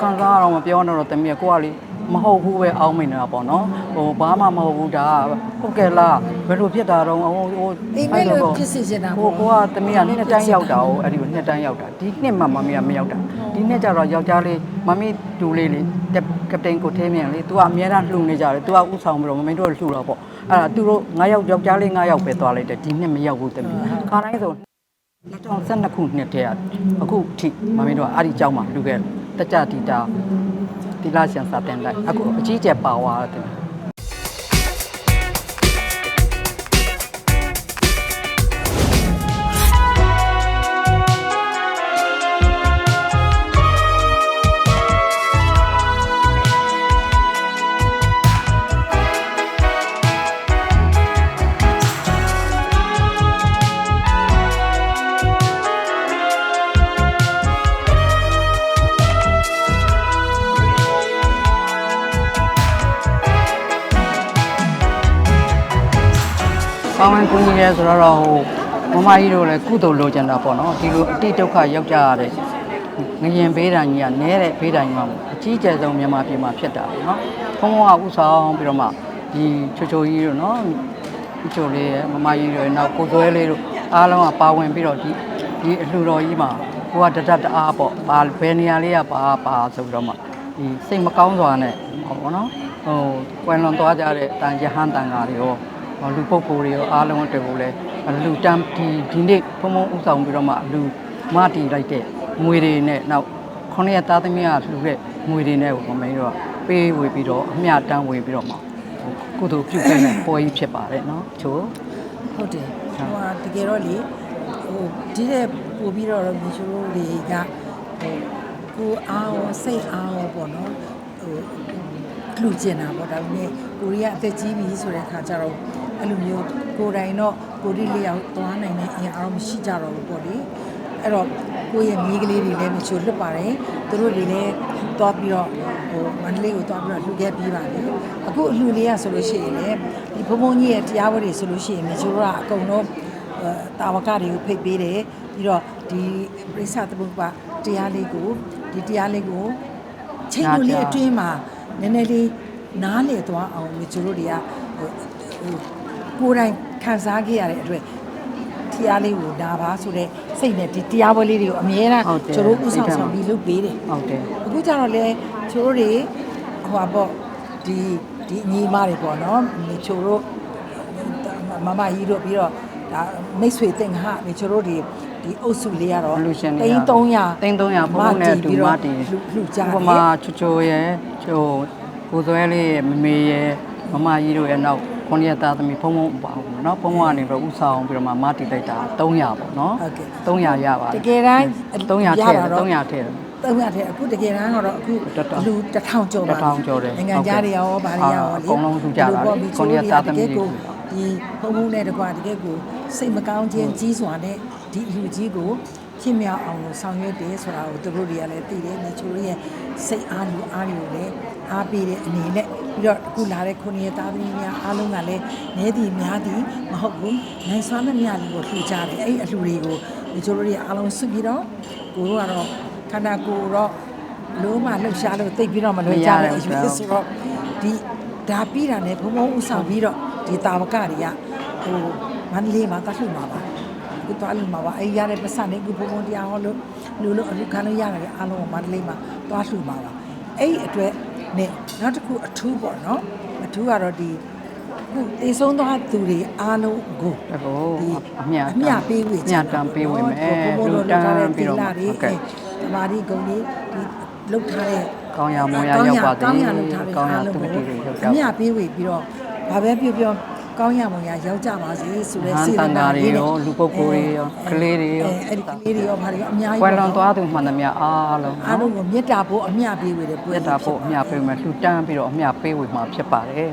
ခံစားရတော့မပြောတော့တမီးကကိုကလေမဟုတ်ဘူးပဲအောင်းမိနေတာပေါ့နော်ဟိုဘာမှမဟုတ်ဘူးဒါဟုတ်ကဲ့လားဘယ်လိုဖြစ်တာတော့ဟိုဟို အိမ်မက်လို့ဖြစ်စေချင်တာ ဟို ပေါ့ ကိုကတမီးကနှစ်တိုင်းရောက်တာ哦အဲ့ဒီကိုနှစ်တိုင်းရောက်တာဒီနှစ်မှမမီးကမရောက်တာဒီနှစ်ကျတော့ယောက်ျားလေးမမီးတူလေးလေကပတိန်ကိုသေးမြန်လေ तू ကအများအားလှူနေကြတယ် तू ကဥဆောင်ပြီးတော့မမင်းတို့လှူတော့ပေါ့အဲ့ဒါသူတို့9ယောက်ယောက်ျားလေး9ယောက်ပဲသွားလိုက်တယ်ဒီနှစ်မရောက်ဘူးတမီးခါတိုင်းဆို 2012ခုနှစ်တည်းကအခုထိမမင်းတို့ကအဲ့ဒီကြောင်းမှာလူခဲ့တ ကြတီတာတီလာရှန်စာတင်လိုက်အခုအကြီးကျယ်ပါသွားတယ် ပေါင်းဝင်ကူညီရဲဆိုတော့ဟိုမမကြီးတို့လည်းကုသိုလ်လိုချင်တာပေါ့နော်ဒီလိုအတိဒုက္ခရောက်ကြရတဲ့ငရင်ဘေးဒဏ်ကြီးကနဲတဲ့ဘေးဒဏ်ကြီးမှာအကြီးကျယ်ဆုံးမြန်မာပြည်မှာဖြစ်တာပေါ့နော်ဘုံဘုံကဥဆောင်ပြီးတော့မှဒီချိုချိုကြီးတို့နော်ဒီချိုလေးရယ်မမကြီးတို့ရယ်နောက်ကိုသွဲလေးတို့အားလုံးကပါဝင်ပြီးတော့ဒီဒီအလှူတော်ကြီးမှာဟိုကတတတအားပေါ့ပါဘယ်နေရာလေးကပါပါဆိုပြီးတော့မှဒီစိတ်မကောင်းစွာနဲ့ဟောပေါ့နော်ဟိုကွယ်လွန်သွားကြတဲ့တန်ရဟန်းတန်ဃာတွေရောဟော လူပုဂ္ဂိုလ်တွေရောအားလုံးအတွက်ကိုလည်းလူတန်းဒီဒီနေ့ဘုံဘုံဥဆောင်ပြီးတော့မှလူမတီလိုက်တဲ့ငွေတွေနဲ့နောက်ခொနည်းသားသမီးကလှူတဲ့ငွေတွေနဲ့ကိုမင်းတို့ကပေးဝေပြီးတော့အမျှတန်းဝေပြီးတော့မှကုသိုလ်ပြုခဲ့တဲ့ပွဲကြီးဖြစ်ပါတယ်နော်ချို့ဟုတ်တယ်ဟိုဟာတကယ်တော့လေဟိုဒီတဲ့ပို့ပြီးတော့မြေချိုးတို့တွေကဟိုကိုအားရောစိတ်အားရောပေါ့နော်ဟိုလူကျင်တာပေါ့ဒါပေမဲ့ကိုရီးယားအသက်ကြီးပြီဆိုတဲ့ခါကျတော့ အဲ့လိုမျိုးကိုယ်တိုင်တော့ကိုရီးလျောက်သွားနိုင်တဲ့အင်အားမရှိကြတော့ဘူးပေါ့လေအဲ့တော့ကိုယ့်ရဲ့မိကလေးတွေလည်းမချိုလွတ်ပါတယ်သူတို့တွေလည်းသွားပြီးတော့ဟိုမန္တလေးကိုသွားပြီးတော့လှူခဲ့ပြီးပါပြီအခုအလှူလေးရဆိုလို့ရှိရင်လည်းဒီဘုံဘုံကြီးရဲ့တရားဝတ်တွေဆိုလို့ရှိရင်မြေချိုးကအကုန်လုံးတာဝကတွေကိုဖိတ်ပေးတယ်ပြီးတော့ဒီပရိစ္ဆသမုပ္ပါတရားလေးကိုဒီတရားလေးကိုချိန်လိုလေးအတွင်းမှာနည်းနည်းလေးနားလေသွားအောင်မြေကျတို့တွေကဟိုဟို ကိုယ်တိုင်ခံစားခဲ့ရတဲ့အတွက်တရားလေးကိုဒါပါဆိုတဲ့စိတ်နဲ့ဒီတရားပွဲလေးတွေကိုအမြဲတမ်းကျတို့ဥဆောင်ဆောင်ပြီးလုပ်ပေးတယ်ဟုတ်တယ်အခုကျတော့လေကျတို့တွေဟိုပါပေါ့ဒီဒီအညီမတွေပေါ့နော်မြေချိုတို့မမကြီးတို့ပြီးတော့ဒါမိတ်ဆွေတင်ဟာမြေချိုတို့ဒီဒီအုပ်စုလေးကတော့လူရှင်တွေတိန်း300တိန်း300ဘုံဘုံနဲ့တူမတီလှလှကြတယ်ဥပမာချိုချိုရဲ့ချိုကိုသွဲလေးရဲ့မမေရဲ့မမကြီးတို့ရဲ့နောက် ခொနည်းသားသမီးဘုံဘုံပါဘူးเนาะဘုံဘုံကနေပြီးတော့ဥဆောင်ပြီးတော့မှမတီလိုက်တာ300ပေါ့เนาะ ဟုတ်ကဲ့ 300ရပါ တကယ်တမ်း 300ထည့်တယ်300ထည့်တယ် 300ထဲအခုတကယ်တမ်းတော့အခု တစ်ထောင် လူ1000ကျော်ပါ တစ်ထောင်ကျော်တယ် နိုင်ငံခြားတွေရောဗာတွေရော အာအကုန်လုံးလှူကြတာလေ ဒီလိုပေါ့ ကိုရီးယားသားသမီးတွေ ဒီဘုံဘုံနဲ့တကွာတကယ်ကိုစိတ်မကောင်းခြင်းကြီးစွာနဲ့ဒီအလူကြီးကိုဖြစ်မြောက်အောင်လို့ဆောင်ရွက်တယ်ဆိုတာကိုသူတို့တွေကလည်းသိတယ်။မြေချိုတို့ရဲ့စိတ်အားလူအားတွေကိုလည်းအားပေးတဲ့အနေနဲ့ ပြီးတော့အခုလာတဲ့ခုနှစ်ရက်သားသမီးများအားလုံးကလည်းနေသည်များသည်မဟုတ်ဘူး။နိုင်စွမ်းသမျှလေးကိုလှူကြတယ်။အဲ့ဒီအလှူတွေကိုမြေချိုတို့တွေအားလုံးစုပြီးတော့ကိုတို့ကတော့ခန္ဓာကိုယ်တော့လုံးဝလှုပ်ရှားလို့သိပ်ပြီးတော့မလွယ်ကြတဲ့အရွယ်ဆိုတော့ဒီဒါပြီးတာနဲ့ဘုံဘုံဥဆောင်ပြီးတော့ဒီတာဝကတွေကဟိုမန္တလေးမှာတတ်လှူမှာပါခုသွားလို့မှာပါအဲ့ရတဲ့ပတ်စံလေးခုဘုံဘုံတရားဟောလို့လူလို့အခုခံလို့ရတယ်အားလုံးကိုမန္တလေးမှာသွားလှူမှာပါအဲ့ဒီအတွက် နဲ့နောက်တစ်ခုအထူးပေါ့နော်အထူးကတော့ဒီခုတေဆုံးသွားသူတွေအားလုံးကိုတကောဒီအမြတ်အမြပေးဝေအမြတ်တမ်းပေးဝေမယ်ဘုံဘုံလူတို့တလုပ်ထားတဲ့န်းသီပြီးတော့လမှတွေဟုတ်ကဲ့သမာဓိဂုဏ်တွေဒီလုပ်ထားတဲ့ကောင်းရမွန်ရရောက်ပါစေကောင်းရလုပ်ထားတဲ့ကောင်းရအားသူလုံးတိကိုတွေရောက်ကြအမြပေးဝေပြီးတော့ဘာပဲပြောပြော ကောင်းရမွန်ရရောက်ကြပါစေဆိုတဲ့ဟန်စေတတန်နာဃာတွေလေးနဲ့ရောလူပုဂ္ဂိုလ်တွေရောကလေးတွေရောအဲအဲ့ဒီကလေးတွေရောဘာတွေရောအများကြီးကွယ်ပေါ့လွန်သွားသူမှန်သမျှအားလုံးအားလုံးကိုမေတ္တာဖို့အမျှပေးဝေတဲ့ပွဲပြတ်တာဖို့အမြတ်ပေးမယ်လှူတန်းပြီးတော့အမြတ်ပေးဝေမှာဖြစ်ပါတယ်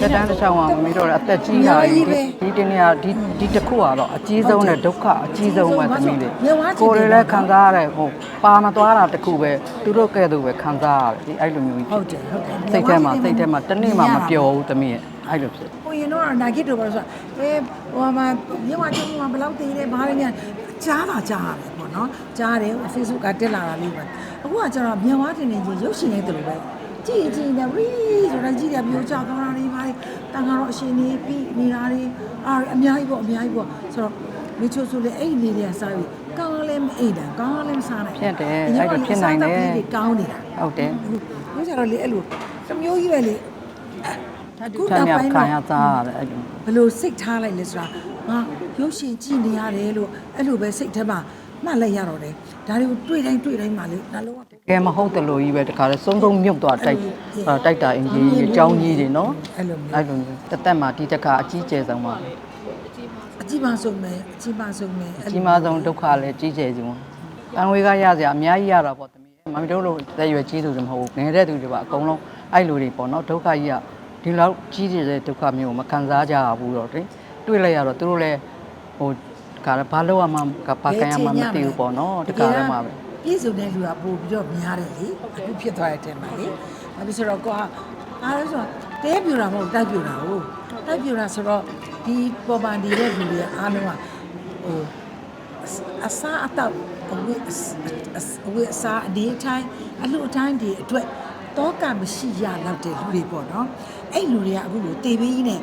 တက်တန်းတစ်ချောင်းကမမေတို့အသက်ကြီးလာပြီဒီတနေ့ကဒီဒီတစ်ခုကတော့အကြီးဆုံးနဲ့ဒုက္ခအကြီးဆုံးပဲသမီးတွေကိုယ်တွေလည်းခံစားရတယ်ဟိုပါမသွားတာတစ်ခုပဲသူတို့ကဲ့သို့ပဲခံစားရတယ်ဒီအဲ့လိုမျိုးကြီးဟုတ်တယ်ဟုတ်တယ်စိတ်ထဲမှာစိတ်ထဲမှာတနေ့မှမပျော်ဘူးသမီးရဲ့ အဲ့လိုဖြစ်ဟိုရင်တော့နာဂစ်တို့ပါဆိုအဲဟိုမှာမြေဝါချုံမှာဘယ်လောက်တည်တယ်ဘာလဲညာကြားတာကြားရတယ်ပေါ့နော်ကြားတယ် Facebook ကတက်လာတာလေးပဲအခုကကျတော့မြန်ဝါတင်နေချင်းရုပ်ရှင်ရိုက်တယ်လို့ပဲကြည့်ကြည့်နေရီဆိုတော့ကြည့်တယ်မျိုးကြကောင်းတာတွေပါလေတန်ကတော့အရှင်နေပြီးနေတာတွေအားအများကြီးပေါ့အများကြီးပေါ့ဆိုတော့မိချိုဆိုလေအဲ့ဒီလေးတွေကစားပြီးကောင်းလည်းမအိတ်တာကောင်းလည်းမစားနိုင်ဖြစ်တယ်အဲ့ဒါဖြစ်နိုင်တယ်တွေကောင်းနေတာဟုတ်တယ်ဘုရားတော့လေအဲ့လိုတစ်မျိုးကြီးပဲလေ ခုတည်းကခံရသားရတယ်အဲ့လိုဘယ်လိုစိတ်ထားလိုက်လဲဆိုတာငါရုပ်ရှင်ကြည့်နေရတယ်လို့အဲ့လိုပဲစိတ်ထဲမှာမှတ်လိုက်ရတော့တယ်ဒါတွေကိုတွေ့တိုင်းတွေ့တိုင်းမှလေနှလုံးကကဲမဟုတ်တယ်လို့ကြီးပဲတခါလဲစုံစုံမြုပ်သွားတိုက်အာတိုက်တာအင်ကြီးကြီးအကြောင်းကြီးတွေနော်အဲ့လိုမျိုးအဲ့လိုမျိုးတစ်သက်မှာဒီတစ်ခါအကြီးကျယ်ဆုံးပါအကြီးပါဆုံးပဲအကြီးပါဆုံးပဲအကြီးမားဆုံးဒုက္ခလည်းကြီးကျယ်ဆုံးအံဝေကရစရာအများကြီးရတာပေါ့တမီးမမီတို့လိုသက်ရွယ်ကြီးသူတွေမဟုတ်ဘူးငယ်တဲ့သူတွေပါအကုန်လုံးအဲ့လိုတွေပေါ့နော်ဒုက္ခကြီးက ဒီလောက်ကြီးကျယ်တဲ့ဒုက္ခမျိုးကိုမခံစားကြရဘူးတော့တင်တွေ့လိုက်ရတော့သူတို့လည်းဟိုတခါလဲဘာလို့မှကပါကန်ရမှမသိဘူးပေါ့နော်တခါလဲမှာပဲပြည့်စုံတဲ့လူကပို့ပြီးတော့များတယ်လေအခုဖြစ်သွားတဲ့အချိန်မှာလေဘာဖြစ်ဆိုတော့ကိုကအားလို့ဆိုတော့တဲပြူတာမဟုတ်တိုက်ပြူတာဟုတ်တိုက်ပြူတာဆိုတော့ဒီပေါ်ပါနေတဲ့လူတွေအားလုံးကဟိုအစားအသောက်အဝတ်အစအဝတ်အစားအနေအထိုင်းအလူအတိုင်းတွေအတွက် တောကမရှိရတော့တဲ့လူတွေပေါ့နော်အဲ့လူတွေကအခုလိုတေပြီးနဲ့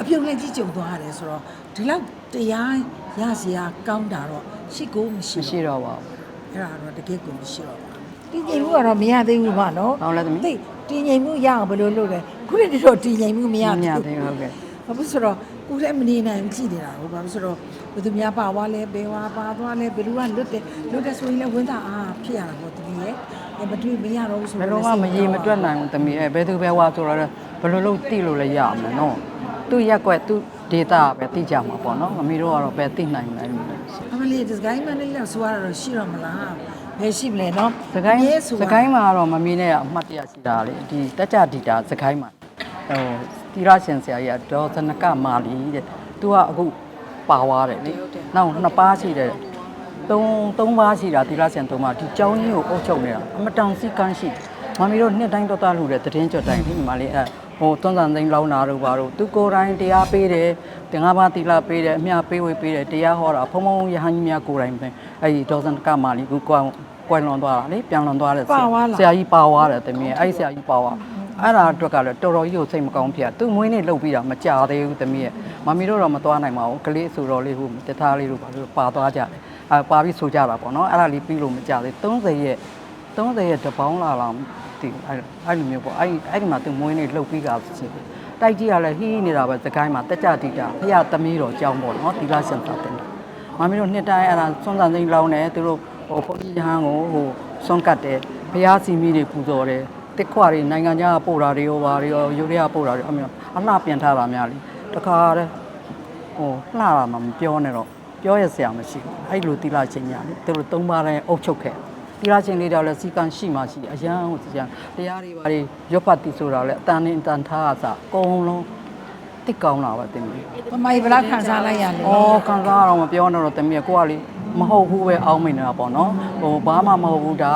အပြုံးနဲ့ကြီးကြုံသွားရတယ်ဆိုတော့ဒီလောက်တရားရစရာကောင်းတာတော့ရှိကိုမရှိမရှိတော့ပါဘူးအဲ့ဒါတော့တကယ်ကိုမရှိတော့ပါဘူးတည်ငြိမ်မှုကတော့မရသေးဘူးပေါ့နော်ဟုတ်လားသမီးသိတည်ငြိမ်မှုရအောင်ဘယ်လိုလုပ်လဲခုတည်းတော့တည်ငြိမ်မှုမရမသေးရဘူးသေးဘူးဟုတ်ကဲ့ဘာဖြစ်ဆိုတော့ ကိုယ်လည်းမနေနိုင်ဘူးကြည့်နေတာဟုတ်ဘာဖြစ်ဆိုတော့ဘယ်သူများပါသွားလဲဘယ်ဝါပါသွားလဲဘယ်လိုကလွတ်တယ်လွတ်တယ်ဆိုရင်လည်းဝင်းတာအားဖြစ်ရတာပေါ့တမီးရဲ့အဲမတွေ့မရတော့ဘူးဆိုဘယ်လိုမှမရေမတွက်နိုင်ဘူးတမီးအဲဘယ်သူပဲဝါဆိုတော့လည်းဘယ်လိုလုပ်တိလို့လည်းရအောင်မယ်နော်သူ့ရက်ွက်သူ့ဒေတာပဲတိကြမှာပေါ့နော်မမီတို့ကတော့ပဲတိနိုင်နိုင်ဘူးအမလေးဒီဇိုင်းမလေးလောက်ဆိုရတော့ရှိတော့မလားဘယ်ရှိမလဲနော်စကိုင်းရဲဆိုစကိုင်းမှာတော့မမီနဲ့အမှတ်တရရှိတာလေဒီတက်ကြဒီတာစကိုင်းမှာဟို တီရရှင်ဆရာကြီးကဒေါ်စနကမာလီတဲ့သူကအခုပါသွားတယ်လေနောက်နှစ်ပါးရှိတယ်သုံးသုံးပါးရှိတာတီရရှင်သုံးပါးဒီကျောင်းကြီးကိုအုပ်ချုပ်နေတာအမတန်စီကန်းရှိမမီတို့နှစ်တိုင်းတော့တားလို့တဲ့တည်င်းကြွတိုင်းဒီမှာလေအဲဟိုသွန်စံသိန်းလောင်းတာတို့ဘာတို့သူကိုယ်တိုင်တရားပေးတယ်တင်ငါးပါးတီလာပေးတယ်အမြပေးဝေးပေးတယ်တရားဟောတာဖုံဖုံရဟန်းကြီးများကိုယ်တိုင်ပဲအဲဒီဒေါ်စနကမာလီကကွာကွယ်လွန်သွားတာလေပြန်လွန်သွားတယ်ပါသွားလားဆရာကြီးပါသွားတယ်တမီးအဲ့ဒီဆရာကြီးပါသွား အဲ့ဒါအတွက်ကလည်းတော်တော်ကြီးကိုစိတ်မကောင်းဖြစ်သူမွေးနေ့လှုပ်ပြီးတာမကြသေးဘူးတမီးရဲ့မမီတို့တော့မသွားနိုင်ပါဘူးကလေးဆိုတော့လေးဟိုတထားလေးတို့ပါလို့ပါသွားကြတယ်အဲပါပြီးဆိုကြတာပေါ့နော်အဲ့ဒါလေးပြီးလို့မကြသေး30ရက်30ရက်တပေါင်းလာလောက်တည်အဲ့အဲ့လိုမျိုးပေါ့အဲ့အဲ့ဒီမှာသူမွေးနေ့လှုပ်ပြီးတာရှိတယ်တိုက်ကြီးကလည်းဟီးနေတာပဲစကိုင်းမှာတက်ကြတိတာဖရသမီးတော်ကြောင်းပေါ့နော်ဒီလားစံတာတင်မမီတို့နှစ်တိုင်းအဲ့ဒါစွန်းစံသိန်းလောင်းတယ်သူတို့ဟိုဖုန်းကြီးဟန်းကိုဟိုစွန့်ကတ်တယ်ဖျားစီမီတွေပူဇော်တယ် တစ်ခွတွေနိုင်ငံခြားကပို့တာတွေရောဘာတွေရောယူရီးယားပို့တာတွေအမျိုးအလှပြန်ထားတာများလေတခါတည်းဟိုလှတာမှမပြောနဲ့တော့ပြောရစရာမရှိဘူးအဲ့လိုတီလာချင်းညာလေသူတို့သုံးပါးတိုင်းအုပ်ချုပ်ခဲ့တီလာချင်းလေးတော့လည်းစီကံရှိမှရှိအရန်ဟိုစီကံတရားတွေဘာတွေရွတ်ဖတ်တီဆိုတာလည်းအတန်နဲ့အတန်ထားအစအကုန်လုံးတိတ်ကောင်းလာပါတင်ပြီမမကြီးဘယ်လောက်ခံစားလိုက်ရလဲ။အော်ခံစားရတော့မပြောနဲ့တော့တမီးကကိုကလေ မဟုတ်ဘူးပဲအောင်းမိနေတာပေါ့နော်။ဟိုဘာမှမဟုတ်ဘူးဒါ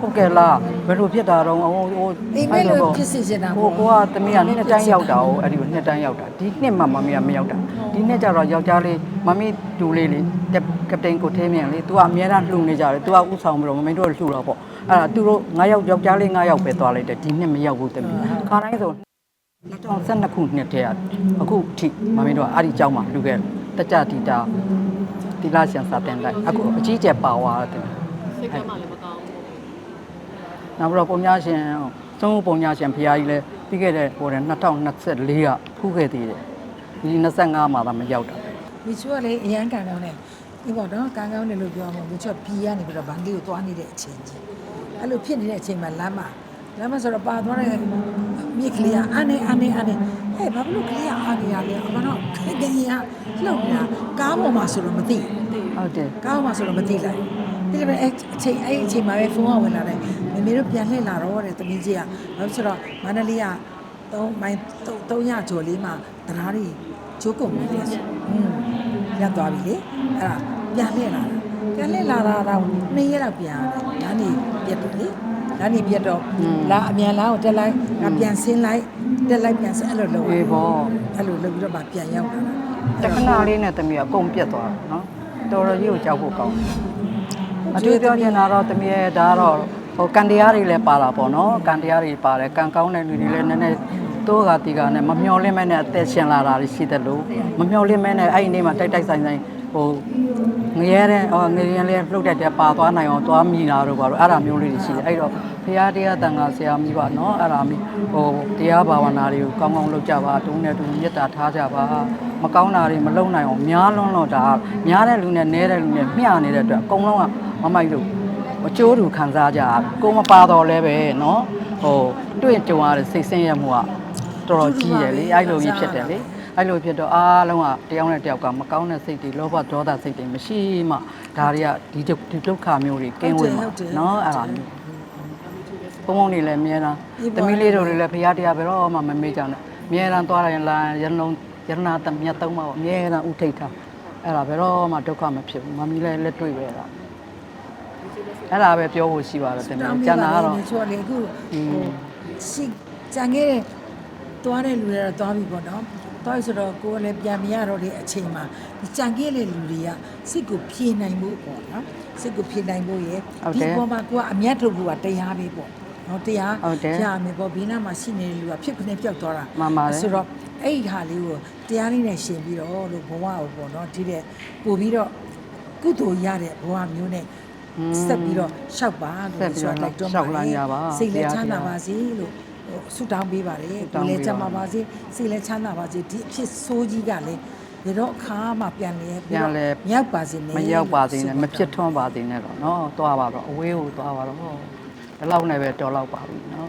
ဟုတ်ကဲ့လားဘယ်လိုဖြစ်တာတော့ဟိုဟို အိမ်မက်လို့ဖြစ်စီချင်တာ ဟိုကိုကတမီးကနှစ်တိုင်းရောက်တာ哦အဲ့ဒီကိုနှစ်တိုင်းရောက်တာဒီနှစ်မှမမီးကမရောက်တာဒီနှစ်ကျတော့ယောက်ျားလေးမမီးတူလေးလေကပတိန်ကိုသေးမြန်လေ तू ကအများအားလှူနေကြတယ် तू ကဥဆောင်ပြီးတော့မမီးတို့လှူတော့ပေါ့အဲ့ဒါသူတို့9ယောက်ယောက်ျားလေး9ယောက်ပဲသွားလိုက်တယ်ဒီနှစ်မရောက်ဘူးတမီးခါတိုင်းဆို2012ခုနှစ်တည်းကအခုထိမမီးတို့ကအဲ့ဒီကြောင်းမှာလှူခဲ့တယ်တကြတီတာ တီလာရှန်စာတင်လိုက်အခုအကြီးကျယ်ပါသွားတယ်စိတ်ကမှလည်းမကောင်းဘူးနောက်ပြီးတော့ပုံညာရှင်သုံးပုံညာရှင်ဖရာကြီးလည်းပြီးခဲ့တဲ့ဟိုတဲ့2024ကဖူးခဲ့သေးတယ်ဒီ25မှာသာမရောက်တာမိချူကလေအရန်ကန်ကောင်းတယ်ဒီပေါ့နော်ကန်ကောင်းတယ်လို့ပြောမှာမိချူကဘီကနေပြီးတော့ဗန်လေးကိုသွားနေတဲ့အချိန်ကြီးအဲ့လိုဖြစ်နေတဲ့အချိန်မှာလမ်းမှာလမ်းမှာဆိုတော့ပါသွားတဲ့မြစ်ကလေးကအနေအနေအနေ ဟဲ့ဘာလို့ကလေးကအနေရလဲအမတော့ခက်ကြီးကလှုပ်နေတာကားပေါ်မှာဆိုတော့မသိဘူးဟုတ်တယ်ကားပေါ်မှာဆိုတော့မသိလိုက်ဒီလိုပဲအဲ့အချိန်အဲ့အချိန်မှာပဲဖုန်းကဝင်လာတယ်မမေတို့ပြန်လှည့်လာတော့တဲ့သမီးကြီးကဘာလို့ဆိုတော့မန္တလေးက3မိုင်300ကျော်လေးမှာတရားတွေကျိုးကုန်ပြီလေอืมရပ်သွားပြီလေအဲ့ဒါပြန်လှည့်လာတာပြန်လှည့်လာတာတော့နှစ်ရက်တော့ပြန်ရတယ်ဒါနေပြတ်ပြီလေဒါနေပြတ်တော့လာအမြန်လာကိုတက်လိုက်ငါပြန်ဆင်းလိုက် တက်လိုက်ပြန်ဆင်းအဲ့လိုလုပ်ရအေးပေါ့ အဲ့လိုလုပ်ပြီးတော့မှပြန်ရောက်လာတာတခဏလေးနဲ့တမီးကအကုန်ပြတ်သွားတာနော်တော်တော်ကြီးကိုကြောက်ဖို့ကောင်းတယ်အတူပြောချင်တာတော့တမီးရဲ့ဒါကတော့ဟိုကန်တရားတွေလည်းပါတာပေါ့နော်ကန်တရားတွေပါတယ်ကန်ကောင်းတဲ့လူတွေလည်းနည်းနည်း တိုးကတီကနဲ့မမျော်လင့်မဲနဲ့အသက်ရှင်လာတာတွေရှိတယ်လို့မမျော်လင့်မဲနဲ့အဲ့ဒီနေ့မှာတိုက်တိုက်ဆိုင်ဆိုင်ဟိုငရဲတဲ့ဟောငရဲလေးလှုပ်တဲ့တဲ့ပါသွားနိုင်အောင်သွားမိတာတို့ပါတော့အဲ့ဒါမျိုးလေးတွေရှိတယ်အဲ့တော့ဖရာတရားတန်ခါဆရာမိပါနော်အဲ့ဒါမိဟိုတရားဘာဝနာတွေကိုကောင်းကောင်းလုပ်ကြပါတုံးနဲ့တူမေတ္တာထားကြပါမကောင်းတာတွေမလုပ်နိုင်အောင်များလွန်းတော့ဒါများတဲ့လူနဲ့နဲတဲ့လူနဲ့မျှနေတဲ့အတွက်အကုန်လုံးကမမိုက်လို့အကျိုးတူခံစားကြကိုမပါတော့လဲပဲနော်ဟိုတွေ့ကြုံရတဲ့စိတ်ဆင်းရဲမှုက တော်တော်ကြီးတယ်လေအဲ့လိုကြီးဖြစ်တယ်လေအဲ့လိုဖြစ်တော့အားလုံးကတယောက်နဲ့တယောက်ကမကောင်းတဲ့စိတ်တွေလောဘဒေါသစိတ်တွေမရှိမှဒါတွေကဒီဒုဒီဒုက္ခမျိုးတွေကင်းဝင်မှာနော်အဲ့ဒါမျိုးဘုံဘုံနေလည်းအများလားသမီးလေးတို့တွေလည်းဖရားတရားဘယ်တော့မှမမေ့ကြနဲ့အများအားသွားရင်လာရန်လုံးရဏတမြတ်သုံးပါပေါ့အများအားဥထိတ်ထားအဲ့ဒါဘယ်တော့မှဒုက္ခမဖြစ်ဘူးမမီလည်းလက်တွေ့ပဲအဲ့ဒါအဲ့ဒါပဲပြောဖို့ရှိပါတယ်တင်တယ်ကျန်တာကတော့ချို့လေအခုဟိုရှိကြံခဲ့တဲ့ တွားတဲ့လူတွေကတော့တွားပြီပေါ့နော်တွားပြီဆိုတော့ကိုယ်ကလည်းပြန်မရတော့တဲ့အချိန်မှာဒီကြံခဲ့တဲ့လူတွေကစိတ်ကိုဖြေနိုင်မှုပေါ့နော်စိတ်ကိုဖြေနိုင်ဖို့ရယ်ဒီပေါ်မှာကိုကအမျက်ထုတ်ဖို့ကတရားပဲပေါ့နော်တရားဟုတ်တယ်ရမယ်ပေါ့ဘေးနားမှာရှိနေတဲ့လူကဖြစ်ခနဲ့ပျောက်သွားတာမှန်ပါတယ်ဆိုတော့အဲ့ဒီဟာလေးကိုတရားလေးနဲ့ရှင်ပြီးတော့လို့ဘဝကိုပေါ့နော်ဒီတဲ့ပို့ပြီးတော့ကုသိုလ်ရတဲ့ဘဝမျိုးနဲ့ဆက်ပြီးတော့ရှောက်ပါလို့ဆက်ပြီးတော့ဆိုလိုက်တော့ရှောက်လန်းကြပါစိတ်လည်းဘုရားချမ်းသာတရားပါစေလို့ဟို ဆုတောင်းပေးပါတယ် ဆုတောင်း ကိုယ် ပေး လည်းချမ်းသာ ပါ ပါစေစိတ်လည်းချမ်းသာပါစေဒီအဖြစ်ဆိုးကြီးကလည်းဘယ်တော့အခါမှပြန်လဲပြီး ပြန် တော့ လဲ မြောက်ပါစေနဲ့ မရောက်ပါသေးနဲ့မဖြစ်ထွန်းပါသေးနဲ့တော့เนาะသွားပါတော့အဝေးကိုသွားပါတော့ဒီလောက်နဲ့ပဲတော်လောက်ပါပြီเนาะ